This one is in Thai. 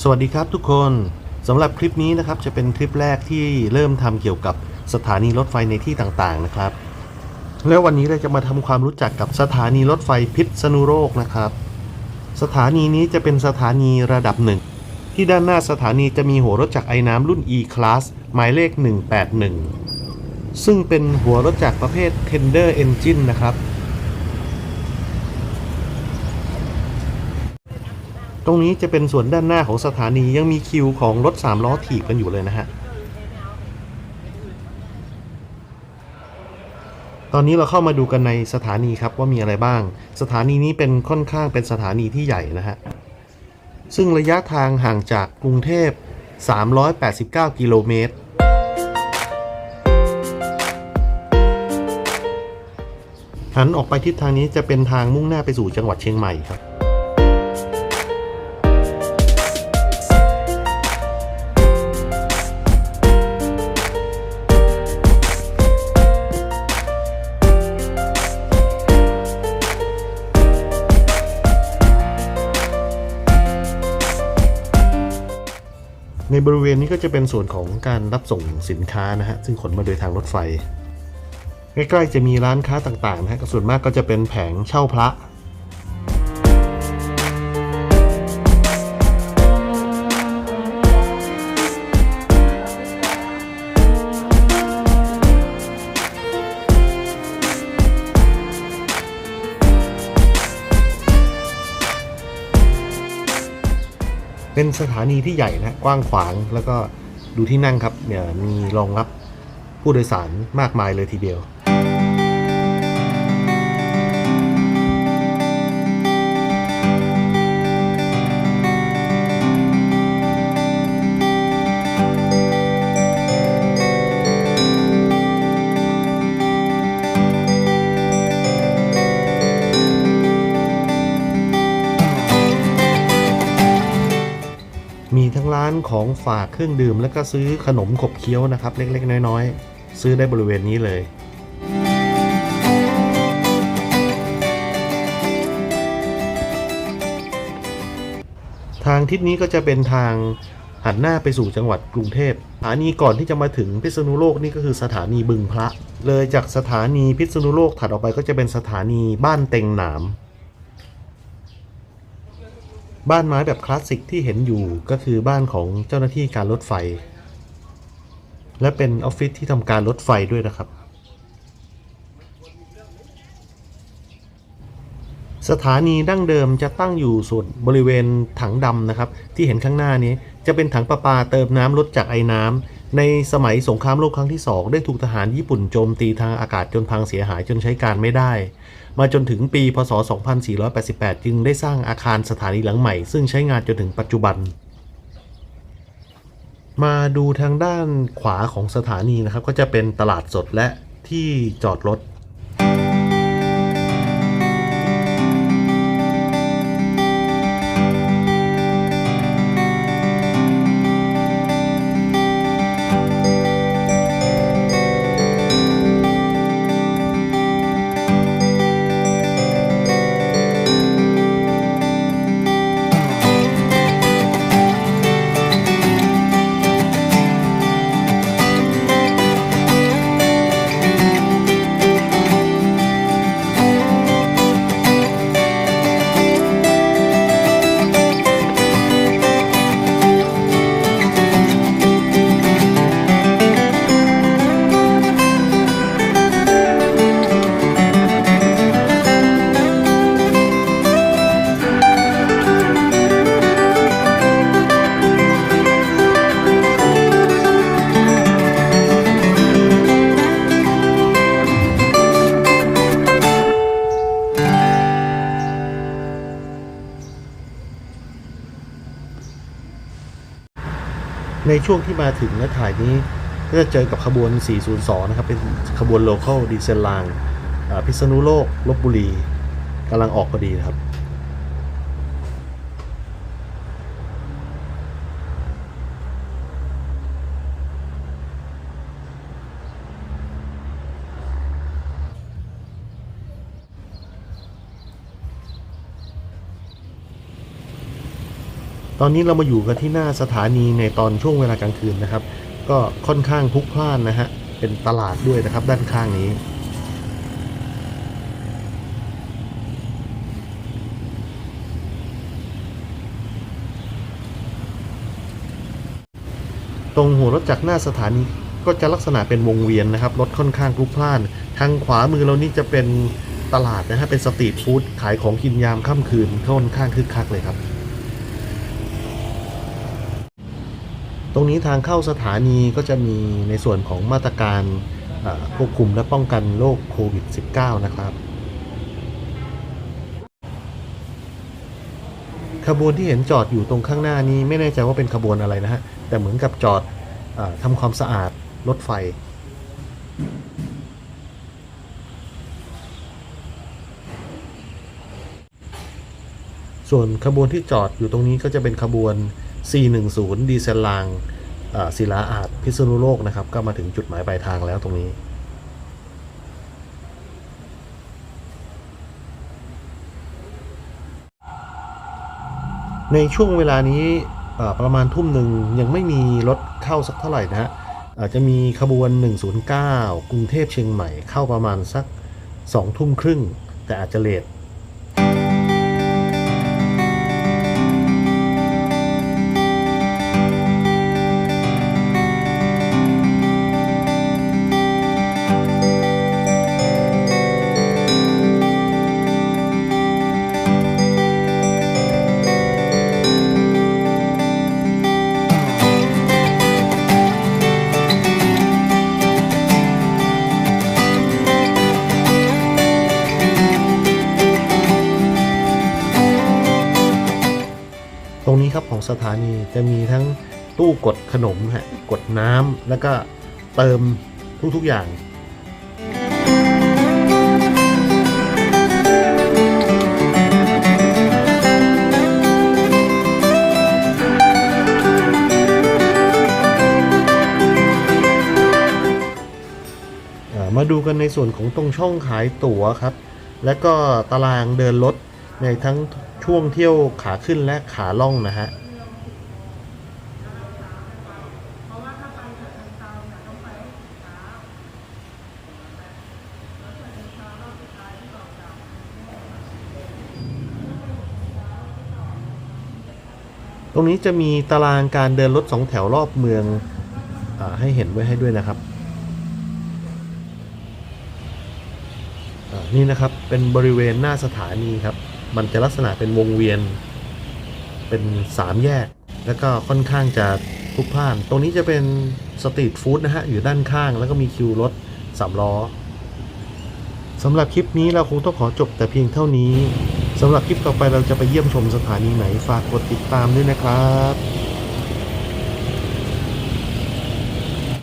สวัสดีครับทุกคนสำหรับคลิปนี้นะครับจะเป็นคลิปแรกที่เริ่มทำเกี่ยวกับสถานีรถไฟในที่ต่างๆนะครับ แล้ววันนี้เราจะมาทำความรู้จักกับสถานีรถไฟพิษณุโลกนะครับ สถานีนี้จะเป็นสถานีระดับหนึ่งที่ด้านหน้าสถานีจะมีหัวรถจักรไอ้น้ำรุ่น E-Class หมายเลข 181 ซึ่งเป็นหัวรถจักรประเภท Tender Engine นะครับ ตรงนี้จะเป็นส่วนด้านหน้าของสถานียังมีคิวของรถสามล้อถีบกันอยู่เลยนะฮะ ตอนนี้เราเข้ามาดูกันในสถานีครับว่ามีอะไรบ้าง สถานีนี้เป็นค่อนข้างเป็นสถานีที่ใหญ่นะฮะ ซึ่งระยะทางห่างจากกรุงเทพ 389 กิโลเมตรหันออกไปทิศทางนี้จะเป็นทางมุ่งหน้าไปสู่จังหวัดเชียงใหม่ครับ บริเวณนี้ก็จะเป็นส่วนของการรับส่งสินค้านะฮะซึ่งขนมาโดยทางรถไฟ ใกล้ๆจะมีร้านค้าต่างๆนะฮะส่วนมากก็จะเป็นแผงเช่าพระ เป็นสถานีที่ใหญ่นะกว้างขวางแล้วก็ดูที่นั่งครับเนี่ยมีรองรับผู้โดยสารมากมายเลยทีเดียว ของฝากเครื่องดื่ม แล้วก็ซื้อขนมขบเคี้ยวนะครับ เล็กๆ น้อยๆ ซื้อได้บริเวณนี้เลยทางทิศนี้ก็จะเป็นทางหันหน้าไปสู่จังหวัดกรุงเทพสถานีก่อนที่จะมาถึงพิษณุโลกนี่ก็คือสถานีบึงพระ เลยจากสถานีพิษณุโลกถัดออกไปก็จะเป็นสถานีบ้านเต็งหนาม บ้านไม้แบบคลาสสิกที่เห็นอยู่ก็คือบ้านของเจ้าหน้าที่การรถไฟ และเป็นออฟฟิศที่ทำการรถไฟด้วยนะครับ สถานีดั้งเดิมจะตั้งอยู่ส่วนบริเวณถังดำนะครับ ที่เห็นข้างหน้านี้จะเป็นถังประปาเติมน้ำลดจากไอ้น้ำ ในสมัยสงครามโลกครั้งที่ 2 ได้ถูกทหารญี่ปุ่นโจมตีทางอากาศจนพังเสียหายจนใช้การไม่ได้ มาจนถึงปี พศ 2488 จึงได้สร้างอาคารสถานีหลังใหม่ ซึ่งใช้งานจนถึงปัจจุบัน มาดูทางด้านขวาของสถานีนะครับ ก็จะเป็นตลาดสดและที่จอดรถ ในช่วงที่มาถึงและถ่ายนี้ ก็จะเจอกับขบวน 402 นะครับ เป็นขบวนโลเคอลดีเซลลางพิษณุโลกลบบุรีกำลังออกพอดีนะครับ ตอนนี้เรามาอยู่กันที่หน้าสถานีในตอนช่วงเวลากลางคืนนะครับ ก็ค่อนข้างพลุกพล่านนะฮะ เป็นตลาดด้วยนะครับด้านข้างนี้ตรงหัวรถจากหน้าสถานีก็จะลักษณะเป็นวงเวียนนะครับรถค่อนข้างพลุกพล่าน ทางขวามือเรานี่จะเป็นตลาดนะฮะเป็นสตรีทฟู้ดขายของกินยามค่ำคืนค่อนข้างคึกคักเลยครับ ตรงนี้ทางเข้าสถานีก็จะมีในส่วนของมาตรการควบคุมและป้องกันโรคโควิด -19 นะครับขบวนที่เห็นจอดอยู่ตรงข้างหน้านี้ไม่แน่ใจว่าเป็นขบวนอะไรนะฮะ แต่เหมือนกับจอดอทำความสะอาดรถไฟ ส่วนขบวนที่จอดอยู่ตรงนี้ก็จะเป็นขบวน 410 ดีเซลลางศิลาอาจพิษณุโลกนะครับ ก็มาถึงจุดหมายปลายทางแล้วตรงนี้ ในช่วงเวลานี้ประมาณทุ่มหนึ่งยังไม่มีรถเข้าสักเท่าไหร่นะฮะอาจจะมีขบวน 109 กรุงเทพเชียงใหม่เข้าประมาณสัก 2 ทุ่มครึ่ง แต่อาจจะเลท สถานีจะมีทั้งตู้กดขนมฮะกดน้ำแล้วก็เติมทุกๆอย่างมาดูกันในส่วนของตรงช่องขายตั๋วครับ และก็ตารางเดินรถในทั้งช่วงเที่ยวขาขึ้นและขาล่องนะฮะ ตรงนี้จะมีตารางการเดินรถสองแถวรอบเมืองอให้เห็นไว้ให้ด้วยนะครับนี่นะครับเป็นบริเวณหน้าสถานีครับ มันจะลักษณะเป็นวงเวียน เป็นสามแยก แล้วก็ค่อนข้างจะพลุกพล่าน ตรงนี้จะเป็นสตรีทฟู้ดนะฮะ อยู่ด้านข้างแล้วก็มีคิวรถสามล้อสำหรับคลิปนี้เราคงต้องขอจบแต่เพียงเท่านี้ สำหรับคลิปต่อไปเราจะไปเยี่ยมชมสถานีไหนฝากกดติดตามด้วยนะครับ